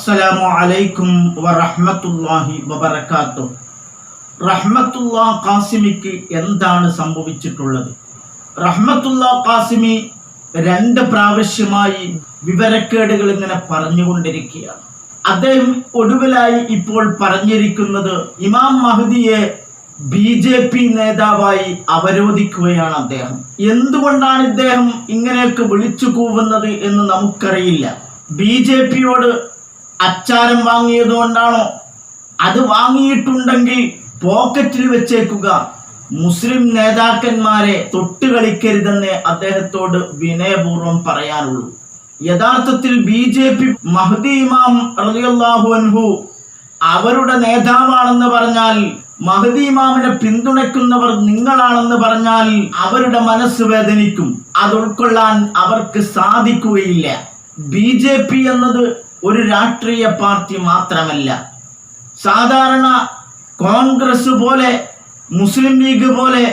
അസ്സലാമു അലൈക്കും വറഹ്മത്തുള്ളാഹി വബറകാത്തു. റഹ്മത്തുള്ള ഖാസിമിക്ക് എന്താണ് സംഭവിച്ചിട്ടുള്ളത്? റഹ്മത്തുള്ള ഖാസിമി രണ്ട് പ്രാവശ്യമായി വിവരക്കേടുകൾ ഇങ്ങനെ പറഞ്ഞുകൊണ്ടിരിക്കുകയാണ്. അദ്ദേഹം ഒടുവിലായി ഇപ്പോൾ പറഞ്ഞിരിക്കുന്നത് ഇമാം മഹദിയെ ബി ജെ പി നേതാവായി അവരോധിക്കുകയാണ് അദ്ദേഹം. എന്തുകൊണ്ടാണ് ഇദ്ദേഹം ഇങ്ങനെയൊക്കെ വിളിച്ചു കൂവുന്നത് എന്ന് നമുക്കറിയില്ല. ബി ജെ പിയോട് അച്ചാരം വാങ്ങിയത് കൊണ്ടാണോ? അത് വാങ്ങിയിട്ടുണ്ടെങ്കിൽ പോക്കറ്റിൽ വെച്ചേക്കുക. മുസ്ലിം നേതാക്കന്മാരെ തൊട്ട് കളിക്കരുതെന്ന് അദ്ദേഹത്തോട് വിനയപൂർവം പറയാനുള്ളൂ. യഥാർത്ഥത്തിൽ ബി ജെ പി മഹദി ഇമാം റളിയല്ലാഹു അൻഹു അവരുടെ നേതാവാണെന്ന് പറഞ്ഞാൽ മഹദി ഇമാമിനെ പിന്തുണയ്ക്കുന്നവർ നിങ്ങളാണെന്ന് പറഞ്ഞാൽ അവരുടെ മനസ്സ് വേദനിക്കും. അത് ഉൾക്കൊള്ളാൻ അവർക്ക് സാധിക്കുകയില്ല. ബി ജെ പി എന്നത് ഒരു രാഷ്ട്രീയ പാർട്ടി മാത്രമല്ല. സാധാരണ കോൺഗ്രസ് പോലെ മുസ്ലിം ലീഗ് പോലെ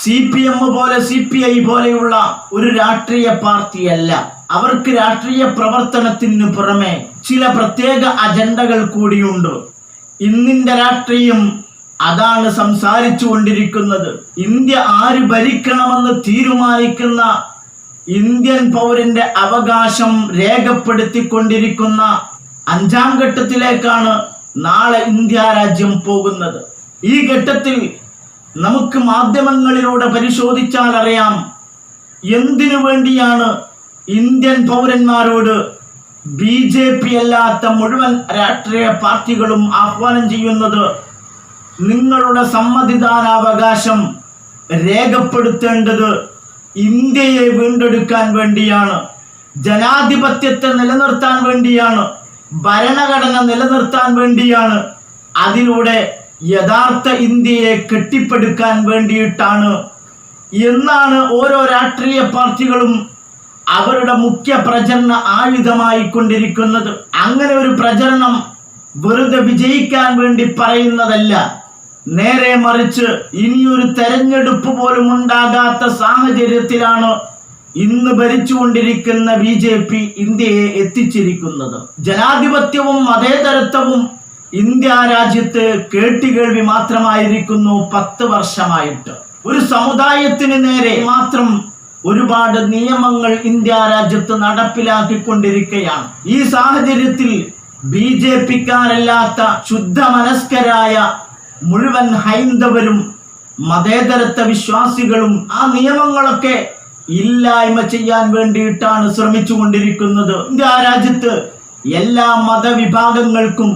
സി പി എം പോലെ സി പി ഐ പോലെയുള്ള ഒരു രാഷ്ട്രീയ പാർട്ടിയല്ല. അവർക്ക് രാഷ്ട്രീയ പ്രവർത്തനത്തിന് പുറമെ ചില പ്രത്യേക അജണ്ടകൾ കൂടിയുണ്ട്. ഇന്നിന്റെ രാഷ്ട്രീയം അതാണ് സംസാരിച്ചു കൊണ്ടിരിക്കുന്നത് ഇന്ത്യ ആര് ഭരിക്കണമെന്ന് തീരുമാനിക്കുന്ന ഇന്ത്യൻ പൗരന്റെ അവകാശം രേഖപ്പെടുത്തിക്കൊണ്ടിരിക്കുന്ന അഞ്ചാം ഘട്ടത്തിലേക്കാണ് നാളെ ഇന്ത്യ രാജ്യം പോകുന്നത്. ഈ ഘട്ടത്തിൽ നമുക്ക് മാധ്യമങ്ങളിലൂടെ പരിശോധിച്ചാൽ അറിയാം എന്തിനു വേണ്ടിയാണ് ഇന്ത്യൻ പൗരന്മാരോട് ബി ജെ പി അല്ലാത്ത മുഴുവൻ രാഷ്ട്രീയ പാർട്ടികളും ആഹ്വാനം ചെയ്യുന്നത് നിങ്ങളുടെ സമ്മതിദാനാവകാശം രേഖപ്പെടുത്തേണ്ടത് ഇന്ത്യയെ വീണ്ടെടുക്കാൻ വേണ്ടിയാണ് ജനാധിപത്യത്തെ നിലനിർത്താൻ വേണ്ടിയാണ് ഭരണഘടന നിലനിർത്താൻ വേണ്ടിയാണ് അതിലൂടെ യഥാർത്ഥ ഇന്ത്യയെ കെട്ടിപ്പടുക്കാൻ വേണ്ടിയിട്ടാണ് എന്നാണ് ഓരോ രാഷ്ട്രീയ പാർട്ടികളും അവരുടെ മുഖ്യ പ്രചരണ ആയുധമായി കൊണ്ടിരിക്കുന്നത്. അങ്ങനെ ഒരു പ്രചരണം വെറുതെ വിജയിക്കാൻ വേണ്ടി പറയുന്നതല്ല. നേരെ മറിച്ച് ഇനിയൊരു തെരഞ്ഞെടുപ്പ് പോലും ഉണ്ടാകാത്ത സാഹചര്യത്തിലാണ് ഇന്ന് ഭരിച്ചുകൊണ്ടിരിക്കുന്ന ബി ജെ പി ഇന്ത്യയെ എത്തിച്ചിരിക്കുന്നത്. ജനാധിപത്യവും മതേതരത്വവും ഇന്ത്യ രാജ്യത്ത് കേട്ടുകേൾവി മാത്രമായിരിക്കുന്നു പത്ത് വർഷമായിട്ട്. ഒരു സമുദായത്തിന് നേരെ മാത്രം ഒരുപാട് നിയമങ്ങൾ ഇന്ത്യ രാജ്യത്ത് നടപ്പിലാക്കിക്കൊണ്ടിരിക്കുകയാണ് ഈ സാഹചര്യത്തിൽ ബി ജെ പിക്കാരല്ലാത്ത ശുദ്ധമനസ്കരായ മുഴുവൻ ഹൈന്ദവരും മതേതരത്വ വിശ്വാസികളും ആ നിയമങ്ങളൊക്കെ ഇല്ലായ്മ ചെയ്യാൻ വേണ്ടിയിട്ടാണ് ശ്രമിച്ചുകൊണ്ടിരിക്കുന്നത്. ഇന്ത്യ രാജ്യത്ത് എല്ലാ മതവിഭാഗങ്ങൾക്കും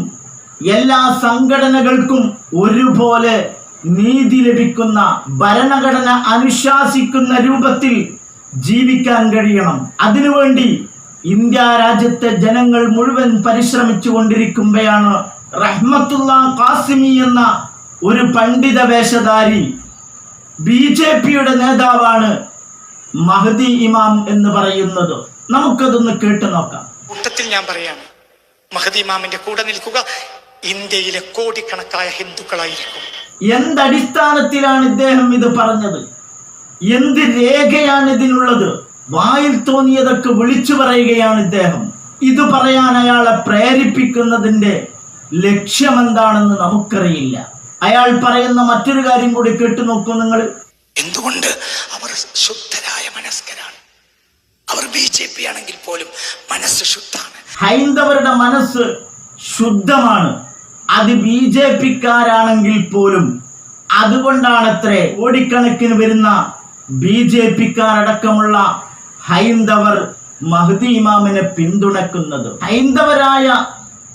എല്ലാ സംഘടനകൾക്കും ഒരുപോലെ നീതി ലഭിക്കുന്ന ഭരണഘടന അനുശാസിക്കുന്ന രൂപത്തിൽ ജീവിക്കാൻ കഴിയണം. അതിനുവേണ്ടി ഇന്ത്യ രാജ്യത്തെ ജനങ്ങൾ മുഴുവൻ പരിശ്രമിച്ചു കൊണ്ടിരിക്കുമ്പോഴാണ് റഹ്മത്തുള്ള കാസിമി എന്ന ഒരു പണ്ഡിത വേഷധാരി ബി ജെ പിയുടെ നേതാവാണ് മഹദി ഇമാം എന്ന് പറയുന്നത്. നമുക്കതൊന്ന് കേട്ടു നോക്കാം. കൂട്ടത്തിൽ ഞാൻ പറയാണ് മഹദി ഇമാമിന്റെ കൂടെ നിൽക്കുക ഇന്ത്യയിലെ കോടിക്കണക്കായ ഹിന്ദുക്കളായിരിക്കും. എന്തടിസ്ഥാനത്തിലാണ് ഇദ്ദേഹം ഇത് പറഞ്ഞത്? എന്ത് രേഖയാണ് ഇതിനുള്ളത്? വായിൽ തോന്നിയതൊക്കെ വിളിച്ചു പറയുകയാണ് ഇദ്ദേഹം. ഇത് പറയാൻ അയാളെ പ്രേരിപ്പിക്കുന്നതിന്റെ ലക്ഷ്യമെന്താണെന്ന് നമുക്കറിയില്ല. അയാൾ പറയുന്ന മറ്റൊരു കാര്യം കൂടി കേട്ടു നോക്കൂ നിങ്ങൾ. എന്തുകൊണ്ട് അവർ ശുദ്ധരായ മനസ്കരാണ്? അവർ ബി ജെ പി ആണെങ്കിൽ പോലും മനസ്സ് ശുദ്ധാണ് ഹൈന്ദവരുടെ മനസ്സ് ശുദ്ധമാണ്. അത് ബി ജെ പിക്കാരാണെങ്കിൽ പോലും അതുകൊണ്ടാണത്രേ കോടിക്കണക്കിന് വരുന്ന ബി ജെ പിക്കാരടക്കമുള്ള ഹൈന്ദവർ മഹദി ഇമാമിനെ പിന്തുണക്കുന്നത്. ഹൈന്ദവരായ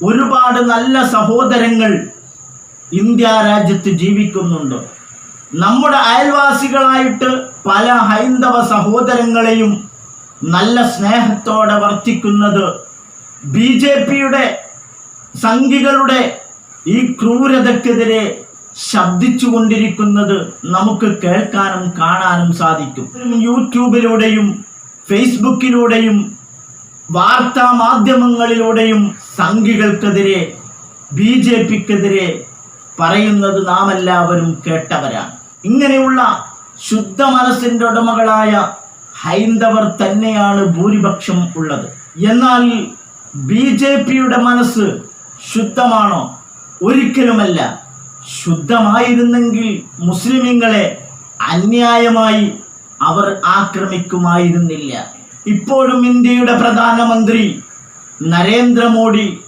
ഒരുപാട് നല്ല സഹോദരങ്ങൾ ഇന്ത്യ രാജ്യത്ത് ജീവിക്കുന്നുണ്ട്. നമ്മുടെ അയൽവാസികളായിട്ട് പല ഹൈന്ദവ സഹോദരങ്ങളെയും നല്ല സ്നേഹത്തോടെ വർത്തിക്കുന്നത് ബി ജെ പിയുടെ സംഘികളുടെ ഈ ക്രൂരതക്കെതിരെ ശബ്ദിച്ചു കൊണ്ടിരിക്കുന്നത് നമുക്ക് കേൾക്കാനും കാണാനും സാധിക്കും. യൂട്യൂബിലൂടെയും ഫേസ്ബുക്കിലൂടെയും വാർത്താ മാധ്യമങ്ങളിലൂടെയും സംഘികൾക്കെതിരെ ബി ജെ പിക്കെതിരെ പറയുന്നത് നാം എല്ലാവരും കേട്ടവരാണ്. ഇങ്ങനെയുള്ള ശുദ്ധ മനസ്സിന്റെ ഉടമകളായ ഹൈന്ദവർ തന്നെയാണ് ഭൂരിപക്ഷം ഉള്ളത്. എന്നാൽ ബി ജെ പിയുടെ മനസ്സ് ശുദ്ധമാണോ? ഒരിക്കലുമല്ല. ശുദ്ധമായിരുന്നെങ്കിൽ മുസ്ലിമീങ്ങളെ അന്യായമായി അവർ ആക്രമിക്കുമായിരുന്നില്ല. ഇപ്പോഴും ഇന്ത്യയുടെ പ്രധാനമന്ത്രി നരേന്ദ്രമോദി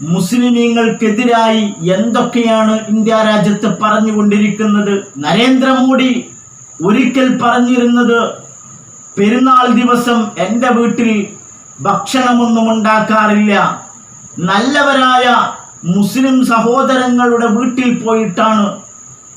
മുസ്ലിമീങ്ങൾക്കെതിരായി എന്തൊക്കെയാണ് ഇന്ത്യ രാജ്യത്ത് പറഞ്ഞുകൊണ്ടിരിക്കുന്നത്? നരേന്ദ്രമോദി ഒരിക്കൽ പറഞ്ഞിരുന്നത് പെരുന്നാൾ ദിവസം എന്റെ വീട്ടിൽ ഭക്ഷണമൊന്നും ഉണ്ടാക്കാറില്ല. നല്ലവരായ മുസ്ലിം സഹോദരങ്ങളുടെ വീട്ടിൽ പോയിട്ടാണ്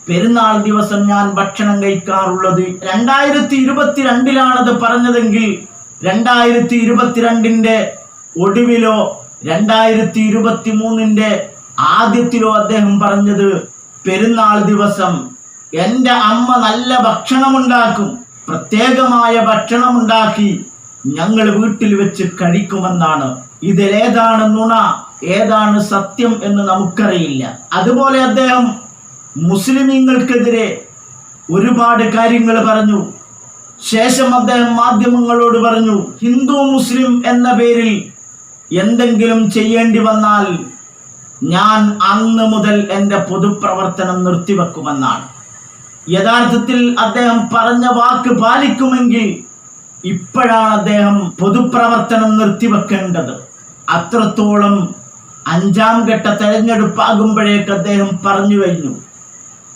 പെരുന്നാൾ ദിവസം ഞാൻ ഭക്ഷണം കഴിക്കാറുള്ളത്. രണ്ടായിരത്തി ഇരുപത്തിരണ്ടിലാണത് പറഞ്ഞതെങ്കിൽ രണ്ടായിരത്തി ഇരുപത്തിരണ്ടിന്റെ ഒടുവിലോ രണ്ടായിരത്തി ഇരുപത്തി മൂന്നിന്റെ ആദ്യത്തിലോ അദ്ദേഹം പറഞ്ഞത് പെരുന്നാൾ ദിവസം എന്റെ അമ്മ നല്ല ഭക്ഷണമുണ്ടാക്കും പ്രത്യേകമായ ഭക്ഷണമുണ്ടാക്കി ഞങ്ങൾ വീട്ടിൽ വെച്ച് കഴിക്കുമെന്നാണ്. ഇതിലേതാണ് നുണ ഏതാണ് സത്യം എന്ന് നമുക്കറിയില്ല. അതുപോലെ അദ്ദേഹം മുസ്ലിമീങ്ങൾക്കെതിരെ ഒരുപാട് കാര്യങ്ങൾ പറഞ്ഞു. ശേഷം അദ്ദേഹം മാധ്യമങ്ങളോട് പറഞ്ഞു ഹിന്ദു മുസ്ലിം എന്ന പേരിൽ എന്തെങ്കിലും ചെയ്യേണ്ടി വന്നാൽ ഞാൻ അന്ന് മുതൽ എന്റെ പൊതുപ്രവർത്തനം നിർത്തിവെക്കുമെന്നാണ്. യഥാർത്ഥത്തിൽ അദ്ദേഹം പറഞ്ഞ വാക്ക് പാലിക്കുമെങ്കിൽ ഇപ്പോഴാണ് അദ്ദേഹം പൊതുപ്രവർത്തനം നിർത്തിവെക്കേണ്ടത്. അത്രത്തോളം അഞ്ചാം ഘട്ട തെരഞ്ഞെടുപ്പാകുമ്പോഴേക്ക് അദ്ദേഹം പറഞ്ഞു കഴിഞ്ഞു.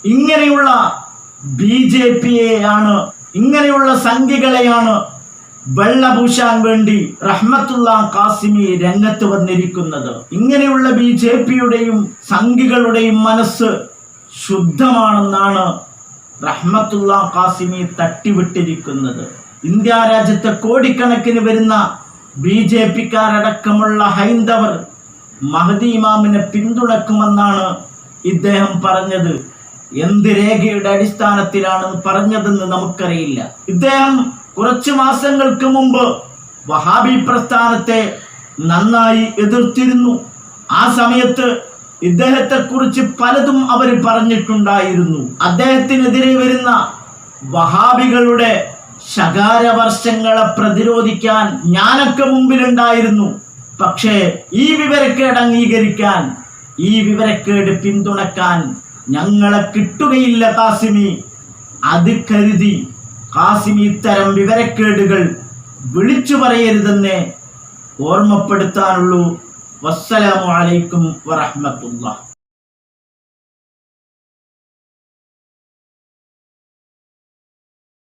ഇങ്ങനെയുള്ള ബി ജെ പിയെയാണ് ഇങ്ങനെയുള്ള സംഖ്യകളെയാണ് വെള്ളപൂശാൻ വേണ്ടി റഹ്മത്തുള്ള കാസിമി രംഗത്ത് വന്നിരിക്കുന്നത്. ഇങ്ങനെയുള്ള ബി ജെ പിയുടെയും സംഘികളുടെയും മനസ്സ് ശുദ്ധമാണെന്നാണ് റഹ്മത്തുള്ള കാസിമി തട്ടിവിട്ടിരിക്കുന്നത്. ഇന്ത്യ രാജ്യത്തെ കോടിക്കണക്കിന് വരുന്ന ബി ജെ പിക്കാരടക്കമുള്ള ഹൈന്ദവർ മഹദി ഇമാമിനെ പിന്തുണക്കുമെന്നാണ് ഇദ്ദേഹം പറഞ്ഞത്. എന്ത് രേഖയുടെ അടിസ്ഥാനത്തിലാണ് പറഞ്ഞതെന്ന് നമുക്കറിയില്ല. ഇദ്ദേഹം കുറച്ച് മാസങ്ങൾക്ക് മുമ്പ് വഹാബി പ്രസ്ഥാനത്തെ നന്നായി എതിർത്തിരുന്നു. ആ സമയത്ത് ഇദ്ദേഹത്തെ കുറിച്ച് പലതും അവർ പറഞ്ഞിട്ടുണ്ടായിരുന്നു. അദ്ദേഹത്തിനെതിരെ വരുന്ന വഹാബികളുടെ ശകാര വർഷങ്ങളെ പ്രതിരോധിക്കാൻ ഞാനൊക്കെ മുമ്പിലുണ്ടായിരുന്നു. പക്ഷേ ഈ വിവരക്കേട് അംഗീകരിക്കാൻ ഈ വിവരക്കേട് പിന്തുണക്കാൻ ഞങ്ങളെ കിട്ടുകയില്ല കാസിമി. അത് കരുതി കാസിമി ഇത്തരം വിവരക്കേടുകൾ വിളിച്ചു പറയരുതെന്ന് ഓർമ്മപ്പെടുത്താനുള്ളൂ. വസ്സലാമു അലൈക്കും വറഹ്മത്തുള്ളാഹി.